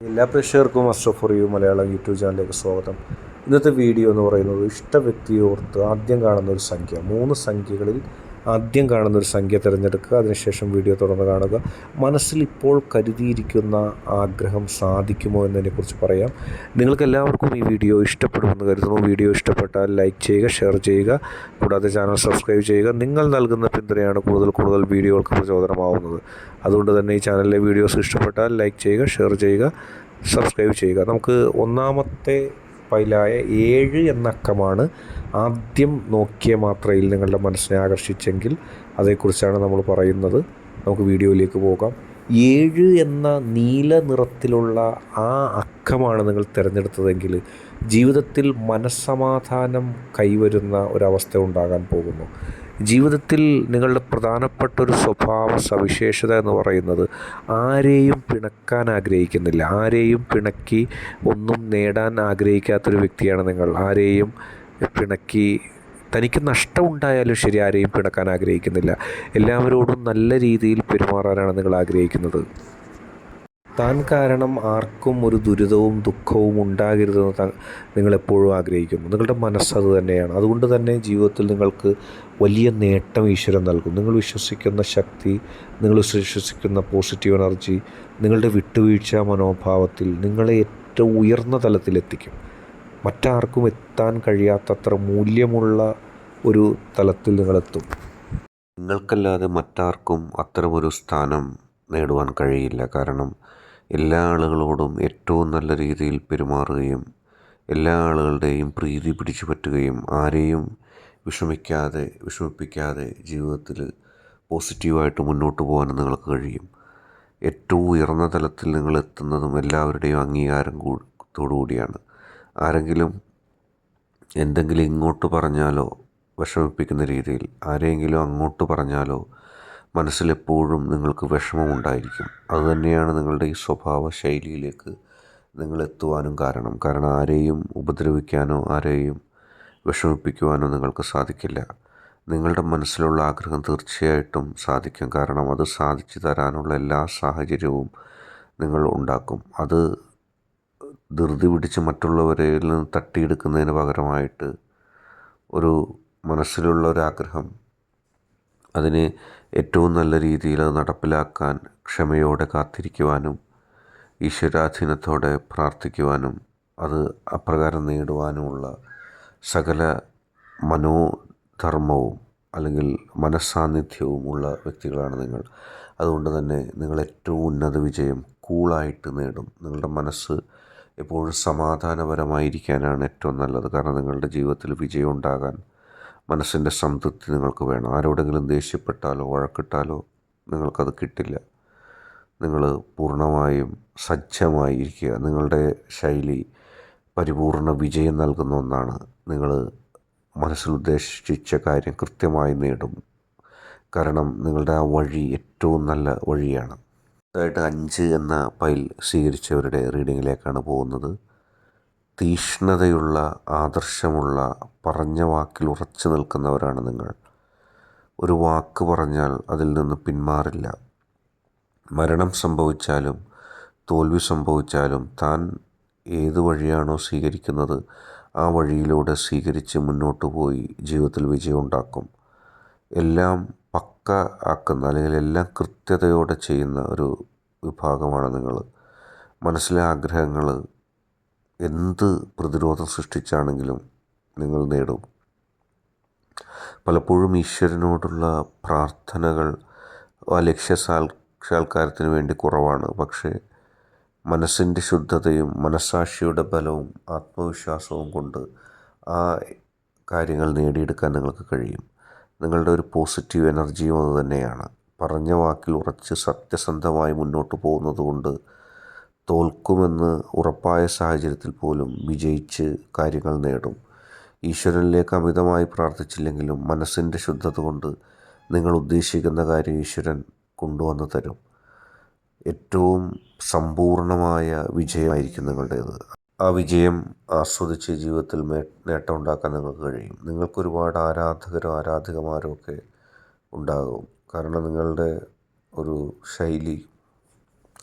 എല്ലാ പ്രേക്ഷകർക്കും master for you Malayalam YouTube ചാനലിലേക്ക് സ്വാഗതം. ഇന്നത്തെ വീഡിയോ എന്ന് പറയുന്നത് ഇഷ്ട വ്യക്തിയോർത്ത് ആദ്യം കാണുന്ന ഒരു സംഖ്യ. മൂന്ന് സംഖ്യകളിൽ ആദ്യം കാണുന്ന ഒരു സംഖ്യ തിരഞ്ഞെടുക്കുക അതിനുശേഷം വീഡിയോ തുടർന്ന് കാണുക. മനസ്സിൽ ഇപ്പോൾ കരുതിയിരിക്കുന്ന ആഗ്രഹം സാധിക്കുമോ എന്നതിനെക്കുറിച്ച് പറയാം. നിങ്ങൾക്ക് എല്ലാവർക്കും ഈ വീഡിയോ ഇഷ്ടപ്പെടുമെന്ന് കരുതുന്നു. വീഡിയോ ഇഷ്ടപ്പെട്ടാൽ ലൈക്ക് ചെയ്യുക ഷെയർ ചെയ്യുക കൂടാതെ ചാനൽ സബ്സ്ക്രൈബ് ചെയ്യുക. നിങ്ങൾ നൽകുന്ന പിന്തുണയാണ് കൂടുതൽ കൂടുതൽ വീഡിയോകൾക്ക് പ്രചോദനമാവുന്നത്. അതുകൊണ്ട് തന്നെ ഈ ചാനലിലെ വീഡിയോസ് ഇഷ്ടപ്പെട്ടാൽ ലൈക്ക് ചെയ്യുക ഷെയർ ചെയ്യുക സബ്സ്ക്രൈബ് ചെയ്യുക. നമുക്ക് ഒന്നാമത്തെ പൈലായ ഏഴ് എന്ന അക്കമാണ് ആദ്യം നോക്കിയ മാത്രയിൽ നിങ്ങളുടെ മനസ്സിനെ ആകർഷിച്ചെങ്കിൽ അതേക്കുറിച്ചാണ് നമ്മൾ പറയുന്നത്. നമുക്ക് വീഡിയോയിലേക്ക് പോകാം. ഏഴ് എന്ന നീല നിറത്തിലുള്ള ആ അക്കമാണ് നിങ്ങൾ തിരഞ്ഞെടുത്തതെങ്കിൽ ജീവിതത്തിൽ മനസ്സമാധാനം കൈവരുന്ന ഒരവസ്ഥ ഉണ്ടാകാൻ പോകുന്നു. ജീവിതത്തിൽ നിങ്ങളുടെ പ്രധാനപ്പെട്ട ഒരു സ്വഭാവ സവിശേഷത എന്ന് പറയുന്നത് ആരെയും പിണക്കാൻ ആഗ്രഹിക്കുന്നില്ല. ആരെയും പിണക്കി ഒന്നും നേടാൻ ആഗ്രഹിക്കാത്തൊരു വ്യക്തിയാണ് നിങ്ങൾ. ആരെയും പിണക്കി തനിക്ക് നഷ്ടമുണ്ടായാലും ശരി ആരെയും പിണക്കാൻ ആഗ്രഹിക്കുന്നില്ല. എല്ലാവരോടും നല്ല രീതിയിൽ പെരുമാറാനാണ് നിങ്ങൾ ആഗ്രഹിക്കുന്നത്. താൻ കാരണം ആർക്കും ഒരു ദുരിതവും ദുഃഖവും ഉണ്ടാകരുതെന്ന് നിങ്ങളെപ്പോഴും ആഗ്രഹിക്കുന്നു. നിങ്ങളുടെ മനസ്സത് തന്നെയാണ്. അതുകൊണ്ട് തന്നെ ജീവിതത്തിൽ നിങ്ങൾക്ക് വലിയ നേട്ടം ഈശ്വരൻ നൽകും. നിങ്ങൾ വിശ്വസിക്കുന്ന ശക്തി നിങ്ങൾ വിശ്വസിക്കുന്ന പോസിറ്റീവ് എനർജി നിങ്ങളുടെ വിട്ടുവീഴ്ച മനോഭാവത്തിൽ നിങ്ങളെ ഏറ്റവും ഉയർന്ന തലത്തിലെത്തിക്കും മറ്റാർക്കും എത്താൻ കഴിയാത്തത്ര മൂല്യമുള്ള ഒരു തലത്തിൽ നിങ്ങളെത്തും നിങ്ങൾക്കല്ലാതെ മറ്റാർക്കും അത്തരമൊരു സ്ഥാനം നേടുവാൻ കഴിയില്ല. കാരണം എല്ലാ ആളുകളോടും ഏറ്റവും നല്ല രീതിയിൽ പെരുമാറുകയും എല്ലാ ആളുകളുടെയും പ്രീതി പിടിച്ചു പറ്റുകയും ആരെയും വിഷമിക്കാതെ വിഷമിപ്പിക്കാതെ ജീവിതത്തിൽ പോസിറ്റീവായിട്ട് മുന്നോട്ട് പോകാനും നിങ്ങൾക്ക് കഴിയും. ഏറ്റവും ഉയർന്ന തലത്തിൽ നിങ്ങൾ എത്തുന്നതും എല്ലാവരുടെയും അംഗീകാരം കൂടിയാണ് ആരെങ്കിലും എന്തെങ്കിലും ഇങ്ങോട്ട് പറഞ്ഞാലോ വിഷമിപ്പിക്കുന്ന രീതിയിൽ ആരെങ്കിലും അങ്ങോട്ട് പറഞ്ഞാലോ മനസ്സിലെപ്പോഴും നിങ്ങൾക്ക് വിഷമമുണ്ടായിരിക്കും. അതുതന്നെയാണ് നിങ്ങളുടെ ഈ സ്വഭാവ ശൈലിയിലേക്ക് നിങ്ങൾ എത്തുവാനും കാരണം. കാരണം ആരെയും ഉപദ്രവിക്കാനോ ആരെയും വിഷമിപ്പിക്കുവാനോ നിങ്ങൾക്ക് സാധിക്കില്ല. നിങ്ങളുടെ മനസ്സിലുള്ള ആഗ്രഹം തീർച്ചയായിട്ടും സാധിക്കും. കാരണം അത് സാധിച്ചു തരാനുള്ള എല്ലാ സാഹചര്യവും നിങ്ങൾ ഉണ്ടാക്കും. അത് ധൃതി പിടിച്ച് മറ്റുള്ളവരിൽ നിന്ന് തട്ടിയെടുക്കുന്നതിന് പകരമായിട്ട് ഒരു മനസ്സിലുള്ള ഒരാഗ്രഹം അതിനെ ഏറ്റവും നല്ല രീതിയിൽ നടപ്പിലാക്കാൻ ക്ഷമയോടെ കാത്തിരിക്കുവാനും ഈശ്വരാധീനത്തോടെ പ്രാർത്ഥിക്കുവാനും അത് അപ്രകാരം നേടുവാനുമുള്ള സകല മനോധർമ്മവും അല്ലെങ്കിൽ മനസ്സാന്നിധ്യവും ഉള്ള വ്യക്തികളാണ് നിങ്ങൾ. അതുകൊണ്ട് തന്നെ നിങ്ങൾ ഏറ്റവും ഉന്നത വിജയം കൂളായിട്ട് നേടും. നിങ്ങളുടെ മനസ്സ് എപ്പോഴും സമാധാനപരമായിരിക്കാനാണ് ഏറ്റവും നല്ലത്. കാരണം നിങ്ങളുടെ ജീവിതത്തിൽ വിജയം ഉണ്ടാകാൻ മനസ്സിന്റെ സംതൃപ്തി നിങ്ങൾക്ക് വേണം. ആരോടെങ്കിലും ദേഷ്യപ്പെട്ടാലോ വഴക്കിട്ടാലോ നിങ്ങൾക്കത് കിട്ടില്ല. നിങ്ങൾ പൂർണമായും സജ്ജമായിരിക്കുക നിങ്ങളുടെ ശൈലി പരിപൂർണ വിജയം നൽകുന്ന ഒന്നാണ്. നിങ്ങൾ മനസ്സിൽ ഉദ്ദേശിച്ച കാര്യം കൃത്യമായി നേടും. കാരണം നിങ്ങളുടെ ആ വഴി ഏറ്റവും നല്ല വഴിയാണ്. അതായിട്ട് അഞ്ച് എന്ന പൈൽ സ്വീകരിച്ചവരുടെ റീഡിങ്ങിലേക്കാണ് പോകുന്നത്. തീഷ്ണതയുള്ള ആദർശമുള്ള പറഞ്ഞ വാക്കിൽ ഉറച്ചു നിൽക്കുന്നവരാണ് നിങ്ങൾ. ഒരു വാക്ക് പറഞ്ഞാൽ അതിൽ നിന്ന് പിന്മാറില്ല. മരണം സംഭവിച്ചാലും തോൽവി സംഭവിച്ചാലും താൻ ഏത് വഴിയാണോ സ്വീകരിക്കുന്നത് ആ വഴിയിലൂടെ സ്വീകരിച്ച് മുന്നോട്ട് പോയി ജീവിതത്തിൽ വിജയമുണ്ടാക്കും. എല്ലാം പക്ക ആക്കുന്ന അല്ലെങ്കിൽ എല്ലാം കൃത്യതയോടെ ചെയ്യുന്ന ഒരു വിഭാഗമാണ് നിങ്ങൾ. മനസ്സിലെ ആഗ്രഹങ്ങൾ എന്ത് പ്രതിരോധം സൃഷ്ടിച്ചാണെങ്കിലും നിങ്ങൾ നേടും. പലപ്പോഴും ഈശ്വരനോടുള്ള പ്രാർത്ഥനകൾ ആ ലക്ഷ്യസാക്ഷാത്കാരത്തിന് വേണ്ടി കുറവാണ്. പക്ഷേ മനസ്സിന്റെ ശുദ്ധതയും മനസ്സാക്ഷിയുടെ ബലവും ആത്മവിശ്വാസവും കൊണ്ട് ആ കാര്യങ്ങൾ നേടിയെടുക്കാൻ നിങ്ങൾക്ക് കഴിയും. നിങ്ങളുടെ ഒരു പോസിറ്റീവ് എനർജിയും അത് തന്നെയാണ്. പറഞ്ഞ വാക്കിൽ ഉറച്ച് സത്യസന്ധമായി മുന്നോട്ട് പോകുന്നത് കൊണ്ട് തോൽക്കുമെന്ന് ഉറപ്പായ സാഹചര്യത്തിൽ പോലും വിജയിച്ച് കാര്യങ്ങൾ നേടും. ഈശ്വരനിലേക്ക് അമിതമായി പ്രാർത്ഥിച്ചില്ലെങ്കിലും മനസ്സിന്റെ ശുദ്ധത കൊണ്ട് നിങ്ങൾ ഉദ്ദേശിക്കുന്ന കാര്യം ഈശ്വരൻ കൊണ്ടുവന്ന് തരും. ഏറ്റവും സമ്പൂർണമായ വിജയമായിരിക്കും നിങ്ങളുടേത്. ആ വിജയം ആസ്വദിച്ച് ജീവിതത്തിൽ നേട്ടം ഉണ്ടാക്കാൻ നിങ്ങൾക്ക് കഴിയും. നിങ്ങൾക്കൊരുപാട് ആരാധകരോ ആരാധികമാരോ ഒക്കെ ഉണ്ടാകും. കാരണം നിങ്ങളുടെ ഒരു ശൈലി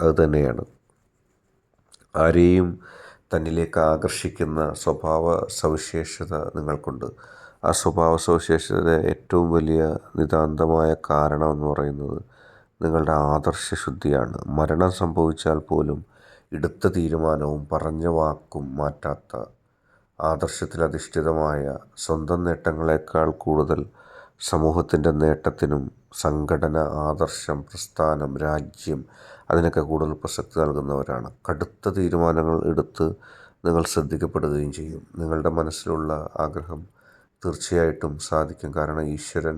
അത് തന്നെയാണ്. ആരെയും തന്നിലേക്ക് ആകർഷിക്കുന്ന സ്വഭാവ സവിശേഷത നിങ്ങൾക്കുണ്ട്. ആ സ്വഭാവ സവിശേഷതയുടെ ഏറ്റവും വലിയ നിതാന്തമായ കാരണം എന്ന് പറയുന്നത് നിങ്ങളുടെ ആദർശശുദ്ധിയാണ്. മരണം സംഭവിച്ചാൽ പോലും എടുത്ത തീരുമാനവും പറഞ്ഞ വാക്കും മാറ്റാത്ത ആദർശത്തിൽ അധിഷ്ഠിതമായ സ്വന്തം നേട്ടങ്ങളെക്കാൾ കൂടുതൽ സമൂഹത്തിന്റെ നേട്ടത്തിനും സംഘടന ആദർശം പ്രസ്ഥാനം രാജ്യം അതിനൊക്കെ കൂടുതൽ പ്രസക്തി നൽകുന്നവരാണ്. കടുത്ത തീരുമാനങ്ങൾ എടുത്ത് നിങ്ങൾ ശ്രദ്ധിക്കപ്പെടുകയും ചെയ്യും. നിങ്ങളുടെ മനസ്സിലുള്ള ആഗ്രഹം തീർച്ചയായിട്ടും സാധിക്കും. കാരണം ഈശ്വരൻ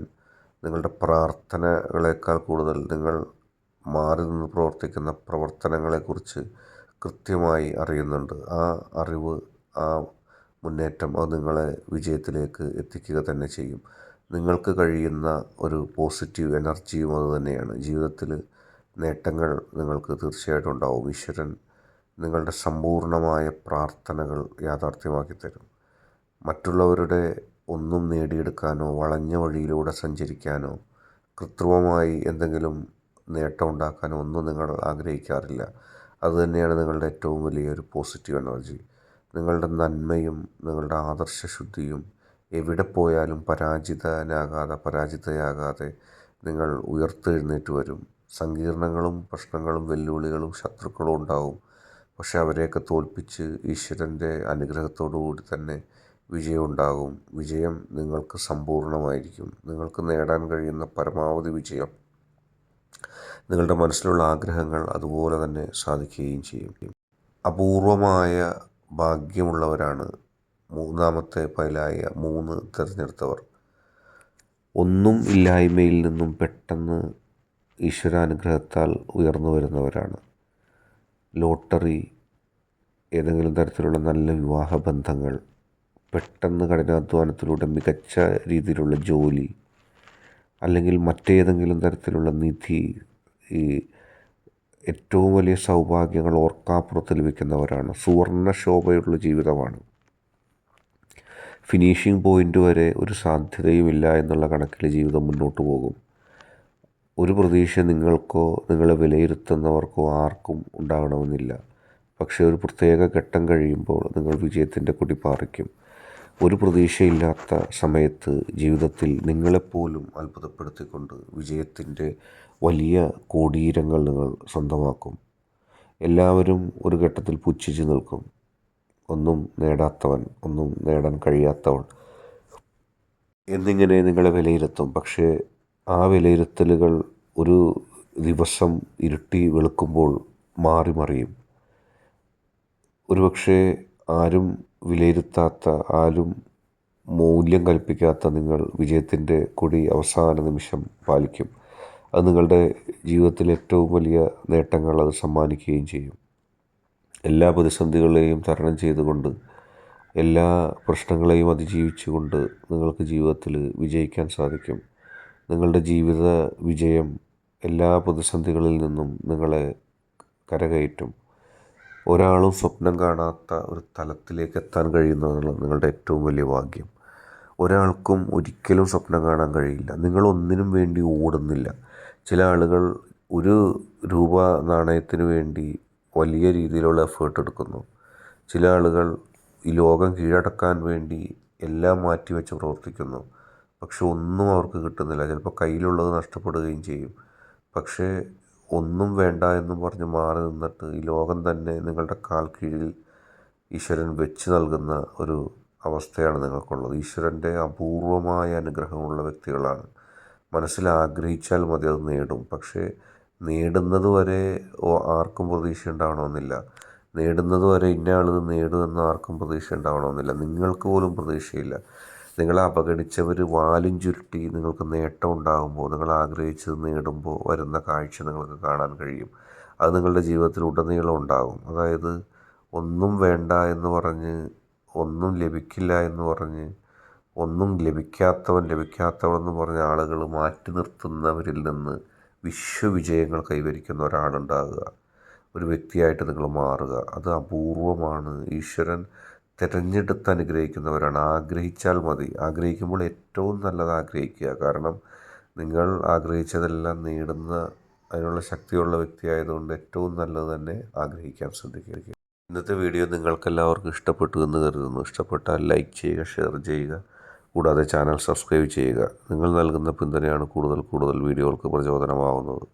നിങ്ങളുടെ പ്രാർത്ഥനകളേക്കാൾ കൂടുതൽ നിങ്ങൾ മാറി നിന്ന് പ്രവർത്തിക്കുന്ന പ്രവർത്തനങ്ങളെക്കുറിച്ച് കൃത്യമായി അറിയുന്നുണ്ട്. ആ അറിവ് ആ മുന്നേറ്റം അത് നിങ്ങളെ വിജയത്തിലേക്ക് എത്തിക്കുക തന്നെ ചെയ്യും. നിങ്ങൾക്ക് കഴിയുന്ന ഒരു പോസിറ്റീവ് എനർജിയും അത് തന്നെയാണ്. ജീവിതത്തിൽ നേട്ടങ്ങൾ നിങ്ങൾക്ക് തീർച്ചയായിട്ടും ഉണ്ടാവും. ഈശ്വരൻ നിങ്ങളുടെ സമ്പൂർണമായ പ്രാർത്ഥനകൾ യാഥാർത്ഥ്യമാക്കി തരും. മറ്റുള്ളവരുടെ ഒന്നും നേടിയെടുക്കാനോ വളഞ്ഞ വഴിയിലൂടെ സഞ്ചരിക്കാനോ കൃത്രിമമായി എന്തെങ്കിലും നേട്ടം ഉണ്ടാക്കാനോ ഒന്നും നിങ്ങൾ ആഗ്രഹിക്കാറില്ല. അതുതന്നെയാണ് നിങ്ങളുടെ ഏറ്റവും വലിയൊരു പോസിറ്റീവ് എനർജി. നിങ്ങളുടെ നന്മയും നിങ്ങളുടെ ആദർശശുദ്ധിയും എവിടെ പോയാലും പരാജിതനാകാതെ പരാജിതയാകാതെ നിങ്ങൾ ഉയർത്തെഴുന്നേറ്റ് വരും. സങ്കീർണങ്ങളും പ്രശ്നങ്ങളും വെല്ലുവിളികളും ശത്രുക്കളും ഉണ്ടാവും. പക്ഷെ അവരെയൊക്കെ തോൽപ്പിച്ച് ഈശ്വരന്റെ അനുഗ്രഹത്തോടു കൂടി തന്നെ വിജയം ഉണ്ടാകും. വിജയം നിങ്ങൾക്ക് സമ്പൂർണമായിരിക്കും. നിങ്ങൾക്ക് നേടാൻ കഴിയുന്ന പരമാവധി വിജയം നിങ്ങളുടെ മനസ്സിലുള്ള ആഗ്രഹങ്ങൾ അതുപോലെ തന്നെ സാധിക്കുകയും ചെയ്യും. അപൂർവമായ ഭാഗ്യമുള്ളവരാണ് മൂന്നാമത്തെ പൈലായ മൂന്ന് തിരഞ്ഞെടുത്തവർ. ഒന്നും ഇല്ലായ്മയിൽ നിന്നും പെട്ടെന്ന് ഈശ്വരാനുഗ്രഹത്താൽ ഉയർന്നു വരുന്നവരാണ്. ലോട്ടറി ഏതെങ്കിലും തരത്തിലുള്ള നല്ല വിവാഹ ബന്ധങ്ങൾ പെട്ടെന്ന് കഠിനാധ്വാനത്തിലൂടെ മികച്ച രീതിയിലുള്ള ജോലി അല്ലെങ്കിൽ മറ്റേതെങ്കിലും തരത്തിലുള്ള നിധി ഈ ഏറ്റവും വലിയ സൗഭാഗ്യങ്ങൾ ഓർക്കാപ്പുറത്ത് ലഭിക്കുന്നവരാണ്. സുവർണ ശോഭയുള്ള ജീവിതമാണ്. ഫിനിഷിംഗ് പോയിന്റ് വരെ ഒരു സാധ്യതയുമില്ല എന്നുള്ള കണക്കിൽ ജീവിതം മുന്നോട്ട് പോകും. ഒരു പ്രതീക്ഷ നിങ്ങൾക്കോ നിങ്ങളെ വിലയിരുത്തുന്നവർക്കോ ആർക്കും ഉണ്ടാകണമെന്നില്ല. പക്ഷേ ഒരു പ്രത്യേക ഘട്ടം കഴിയുമ്പോൾ നിങ്ങൾ വിജയത്തിന്റെ കൊടി പാറിക്കും. ഒരു പ്രതീക്ഷയില്ലാത്ത സമയത്ത് ജീവിതത്തിൽ നിങ്ങളെപ്പോലും അത്ഭുതപ്പെടുത്തിക്കൊണ്ട് വിജയത്തിന്റെ വലിയ കോടീരങ്ങൾ നിങ്ങൾ സ്വന്തമാക്കും. എല്ലാവരും ഒരു ഘട്ടത്തിൽ പുച്ഛിച്ച് നിൽക്കും. ഒന്നും നേടാത്തവൻ ഒന്നും നേടാൻ കഴിയാത്തവൻ എന്നിങ്ങനെ നിങ്ങളെ വിലയിരുത്തും. പക്ഷേ ആ വിലയിരുത്തലുകൾ ഒരു ദിവസം ഇരുട്ടി വെളുക്കുമ്പോൾ മാറി മറിയും. ഒരുപക്ഷെ ആരും വിലയിരുത്താത്ത ആരും മൂല്യം കൽപ്പിക്കാത്ത നിങ്ങൾ വിജയത്തിന്റെ കൊടി അവസാന നിമിഷം പാലിക്കും. അത് നിങ്ങളുടെ ജീവിതത്തിലെ ഏറ്റവും വലിയ നേട്ടങ്ങൾ അത് സമ്മാനിക്കുകയും ചെയ്യും. എല്ലാ പ്രതിസന്ധികളെയും തരണം ചെയ്തുകൊണ്ട് എല്ലാ പ്രശ്നങ്ങളെയും അതിജീവിച്ചുകൊണ്ട് നിങ്ങൾക്ക് ജീവിതത്തിൽ വിജയിക്കാൻ സാധിക്കും. നിങ്ങളുടെ ജീവിത വിജയം എല്ലാ പ്രതിസന്ധികളിൽ നിന്നും നിങ്ങളെ കരകയറ്റും. ഒരാളും സ്വപ്നം കാണാത്ത ഒരു തലത്തിലേക്ക് എത്താൻ കഴിയുന്നതാണ് നിങ്ങളുടെ ഏറ്റവും വലിയ ഭാഗ്യം. ഒരാൾക്കും ഒരിക്കലും സ്വപ്നം കാണാൻ കഴിയില്ല. നിങ്ങളൊന്നിനും വേണ്ടി ഓടുന്നില്ല. ചില ആളുകൾ ഒരു രൂപ നാണയത്തിന് വേണ്ടി വലിയ രീതിയിലുള്ള എഫേർട്ട് എടുക്കുന്നു. ചില ആളുകൾ ഈ ലോകം കീഴടക്കാൻ വേണ്ടി എല്ലാം മാറ്റിവെച്ച് പ്രവർത്തിക്കുന്നു. പക്ഷെ ഒന്നും അവർക്ക് കിട്ടുന്നില്ല. ചിലപ്പോൾ കയ്യിലുള്ളത് നഷ്ടപ്പെടുകയും ചെയ്യും. പക്ഷേ ഒന്നും വേണ്ട എന്നും പറഞ്ഞ് മാറി നിന്നിട്ട് ഈ ലോകം തന്നെ നിങ്ങളുടെ കാൽ കീഴിൽ ഈശ്വരൻ വെച്ച് നൽകുന്ന ഒരു അവസ്ഥയാണ് നിങ്ങൾക്കുള്ളത്. ഈശ്വരന്റെ അപൂർവമായ അനുഗ്രഹമുള്ള വ്യക്തികളാണ്. മനസ്സിൽ ആഗ്രഹിച്ചാൽ മതി അത് നേടും. പക്ഷേ നേടുന്നത് വരെ ആർക്കും പ്രതീക്ഷ ഉണ്ടാവണമെന്നില്ല. നേടുന്നത് വരെ ഇന്ന ആളിത് നേടുമെന്ന് ആർക്കും പ്രതീക്ഷ ഉണ്ടാവണമെന്നില്ല. നിങ്ങൾക്ക് പോലും പ്രതീക്ഷയില്ല. നിങ്ങളെ അപഗണിച്ചവർ വാലും ചുരുട്ടി നിങ്ങൾക്ക് നേട്ടം ഉണ്ടാകുമ്പോൾ നിങ്ങൾ ആഗ്രഹിച്ചത് നേടുമ്പോൾ വരുന്ന കാഴ്ച നിങ്ങൾക്ക് കാണാൻ കഴിയും. അത് നിങ്ങളുടെ ജീവിതത്തിൽ ഉടനീളം ഉണ്ടാകും അതായത് ഒന്നും വേണ്ട എന്ന് പറഞ്ഞ് ഒന്നും ലഭിക്കില്ല എന്ന് പറഞ്ഞ് ഒന്നും ലഭിക്കാത്തവൻ ലഭിക്കാത്തവൻ എന്ന് പറഞ്ഞ ആളുകൾ മാറ്റി നിർത്തുന്നവരിൽ നിന്ന് വിശ്വവിജയങ്ങൾ കൈവരിക്കുന്ന ഒരാളുണ്ടാകുക. ഒരു വ്യക്തിയായിട്ട് നിങ്ങൾ മാറുക. അത് അപൂർവമാണ്. ഈശ്വരൻ തിരഞ്ഞെടുത്ത് അനുഗ്രഹിക്കുന്നവരാണ്. ആഗ്രഹിച്ചാൽ മതി. ആഗ്രഹിക്കുമ്പോൾ ഏറ്റവും നല്ലത് ആഗ്രഹിക്കുക. കാരണം നിങ്ങൾ ആഗ്രഹിച്ചതെല്ലാം നേടുന്ന അതിനുള്ള ശക്തിയുള്ള വ്യക്തിയായതുകൊണ്ട് ഏറ്റവും നല്ലത് തന്നെ ആഗ്രഹിക്കാൻ ശ്രദ്ധിക്കുക. ഇന്നത്തെ വീഡിയോ നിങ്ങൾക്കെല്ലാവർക്കും ഇഷ്ടപ്പെട്ടു എന്ന് കരുതുന്നു. ഇഷ്ടപ്പെട്ടാൽ ലൈക്ക് ചെയ്യുക ഷെയർ ചെയ്യുക. കൂടാതെ ചാനൽ സബ്സ്ക്രൈബ് ചെയ്യുക. നിങ്ങൾ നൽകുന്ന പിന്തുണയാണ് കൂടുതൽ കൂടുതൽ വീഡിയോകൾക്ക് പ്രചോദനമാവുന്നത്.